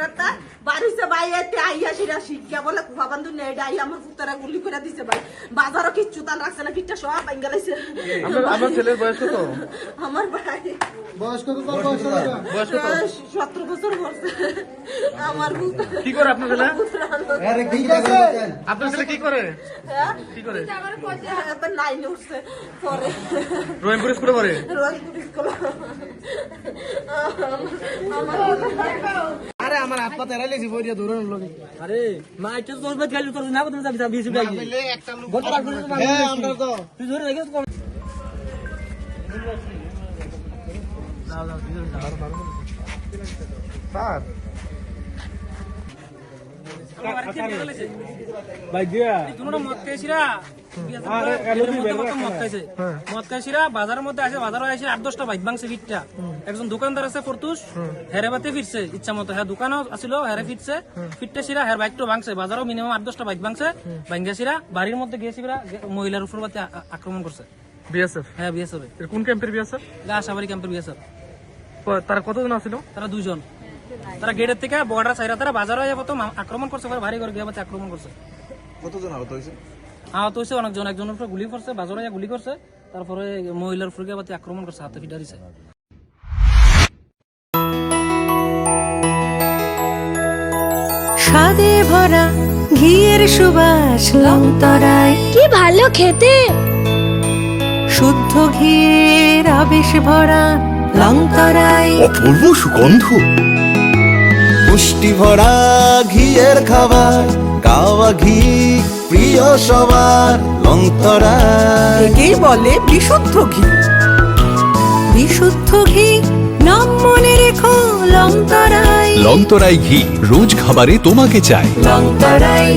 রাত্রা বাড়িতে বাইরে আইয়া সিরা শিক্ষা বলে বাবান্ধু নেই আমার পুতারা গুলি করে দিছে ভাই। বাজারও কিচ্ছু তার রাখছে না পিঠটা সব বাঙ্গালাইছে আপনার আপনার ছেলের বয়স কত? আমার ভাই। বয়স কত তোর? বয়স কত? বয়স কত? সতেরো বছর আমার কি করে আপনার ছেলে? আরে ঠিক আছে? আপনার ছেলে কি করে? কি করে? এবার নাইনে উঠছে পরে। রহিমপুর স্কুলে পড়ে? রংপুর স্কুল। আমার হাত পা তেরাই লেছি বইয়া দৌড়ানোর লোকে আরে মা এটা তো তোর খেলি তোর না কথা যাবি বিশ গাই গত বার করে তো আমরা তো। তুই ধরে রেখে তো স্যার। বাজারের মধ্যে আছে বাজারে আছে আট দশটা বাইক ভাঙছে ফিটটা একজন দোকানদার আছে ফরতুস হেরে বাতে ফিরছে ইচ্ছা মতো। হ্যাঁ দোকানও আছিল হেরে ফিরছে। ফিটটা সিরা হের বাইকটা ভাঙছে। বাজারও মিনিমাম আট দশটা বাইক ভাঙছে। ভাঙ্গা সিরা বাড়ির মধ্যে মহিলার উপর বাতে আক্রমণ করছে। বিএসএফ? হ্যাঁ বিএসএফ এর। কোন ক্যাম্পের বিএসএফ? আশাবাড়ি ক্যাম্পের বিএসএফ। তারা কতজন আছিল? তারা দুজন তারা গেটের থেকে বর্ডার সাইরা তারা বাজারে আয়া প্রথম আক্রমণ করছে পরে বাড়ি ঘর গিয়ে আক্রমণ করছে। কতজন আহত হয়েছে? আহত হয়েছে অনেকজন একজনের উপরে গুলি করছে বাজারে গিয়ে গুলি করছে তারপরে মহিলার উপরে গিয়ে আক্রমণ করছে হাতে ফিটা দিছে। স্বাদে ভরা ঘিয়ের সুবাস লংতরায় কি ভালো খেতে! শুদ্ধ ঘিয়ের আবেশ ভরা লংতরায় অপূর্ব সুগন্ধ। পুষ্টি ভরা ঘিয়ের খাবার কাওয়া ঘি প্রিয় সবার লংতরা একেই বলে বিশুদ্ধ ঘি। বিশুদ্ধ ঘি নাম মনে রেখো লংতরায় লংতরাই ঘি রোজ খাবারে তোমাকে চাই। লংতরায়